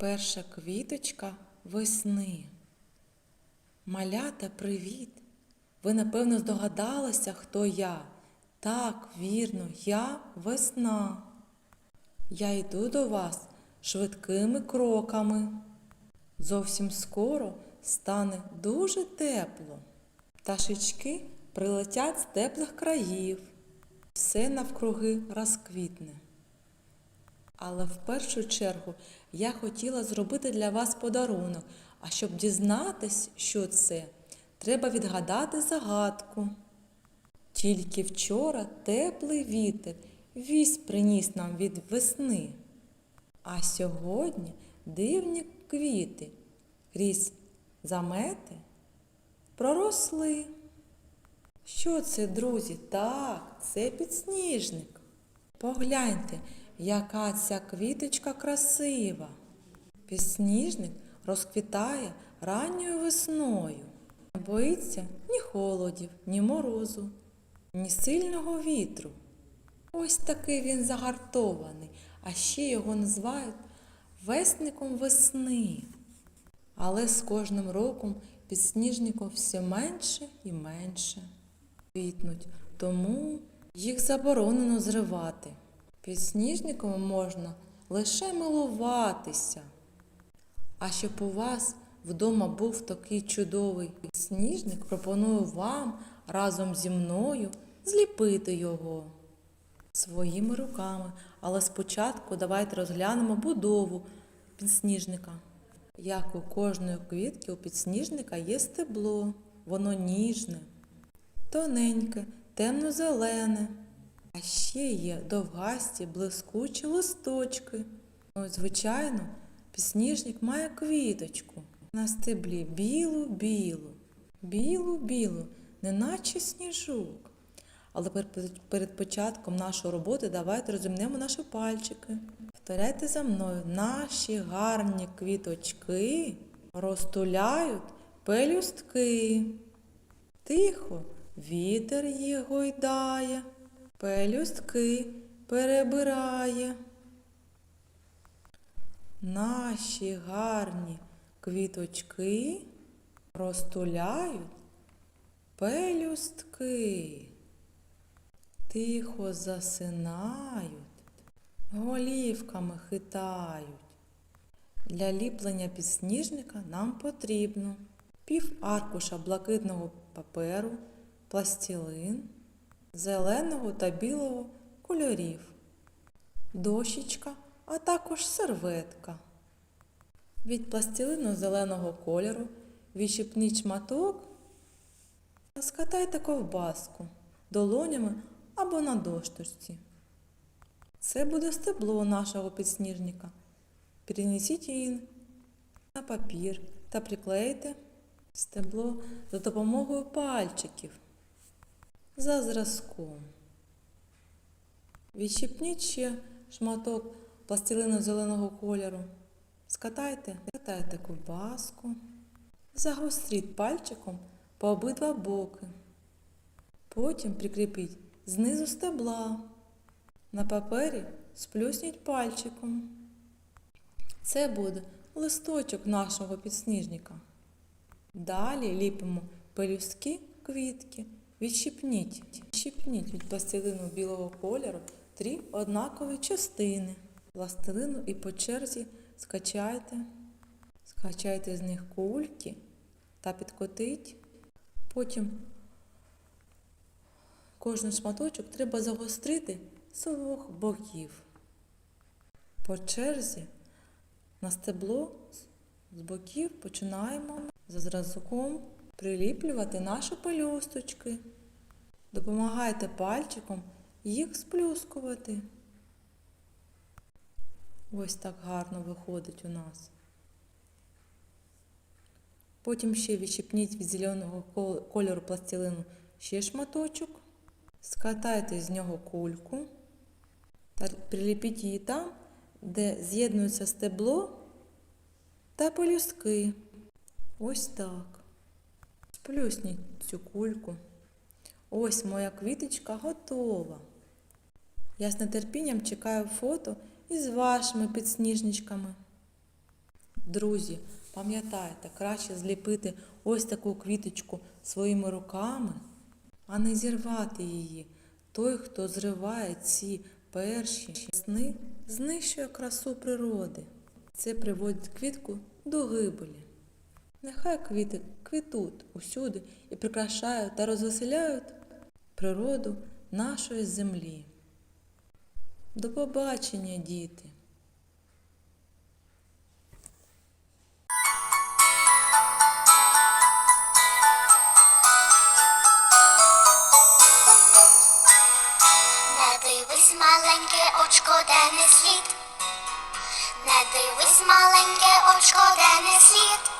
Перша квіточка весни. Малята, привіт! Ви напевно здогадалися, хто я. Так, вірно, я весна. Я йду до вас швидкими кроками. Зовсім скоро стане дуже тепло. Пташечки прилетять з теплих країв. Все навкруги розквітне. Але в першу чергу я хотіла зробити для вас подарунок. А щоб дізнатись, що це, треба відгадати загадку. Тільки вчора теплий вітер вість приніс нам від весни. А сьогодні дивні квіти крізь замети проросли. Що це, друзі? Так, це підсніжник. Погляньте, яка ця квіточка красива. Підсніжник розквітає ранньою весною. Не боїться ні холодів, ні морозу, ні сильного вітру. Ось такий він загартований, а ще його називають весником весни. Але з кожним роком підсніжників все менше і менше квітнуть, тому їх заборонено зривати. Підсніжниками можна лише милуватися. А щоб у вас вдома був такий чудовий підсніжник, пропоную вам разом зі мною зліпити його своїми руками. Але спочатку давайте розглянемо будову підсніжника. Як у кожної квітки у підсніжника є стебло, воно ніжне, тоненьке, темно-зелене. А ще є довгасті, блискучі листочки. Ну, звичайно, підсніжник має квіточку на стеблі білу-білу, білу-білу, неначе сніжок. Але перед початком нашої роботи давайте розімнемо наші пальчики. Повторяйте за мною, наші гарні квіточки розтуляють пелюстки. Тихо, вітер їх гойдає, пелюстки перебирає. Наші гарні квіточки розтуляють пелюстки, тихо засинають, голівками хитають. Для ліплення підсніжника нам потрібно пів аркуша блакитного паперу, пластилин, зеленого та білого кольорів, дощечка, а також серветка. Від пластилину зеленого кольору відщипніть шматок та скатайте ковбаску долонями або на дощечці. Це буде стебло нашого підсніжника. Перенесіть її на папір та приклейте стебло за допомогою пальчиків за зразком. Відщипніть ще шматок пластилину зеленого кольору. Скатайте, скатайте ковбаску. Загостріть пальчиком по обидва боки. Потім прикріпіть знизу стебла. На папері сплюсніть пальчиком. Це буде листочок нашого підсніжника. Далі ліпимо пелюстки квітки. Відщипніть, відщипніть від пластилину білого кольору три однакові частини. Пластилину і по черзі скачайте, скачайте з них кульки та підкотить. Потім кожен шматочок треба загострити з обох боків. По черзі на стебло з боків починаємо за зразком приліплювати наші пелюсточки. Допомагайте пальчиком їх сплюскувати. Ось так гарно виходить у нас. Потім ще відщипніть від зеленого кольору пластилину ще шматочок, скатайте з нього кульку та приліпіть її там, де з'єднується стебло та пелюстки. Ось так. Сплюсніть цю кульку. Ось моя квіточка готова. Я з нетерпінням чекаю фото із вашими підсніжничками. Друзі, пам'ятайте, краще зліпити ось таку квіточку своїми руками, а не зірвати її. Той, хто зриває ці перші сни, знищує красу природи. Це приводить квітку до гибелі. Нехай квіти квітуть усюди і прикрашають та розвеселяють природу нашої землі. До побачення, діти! Маленьке очко, де не слід. Не дивись, маленьке очко, де не слід.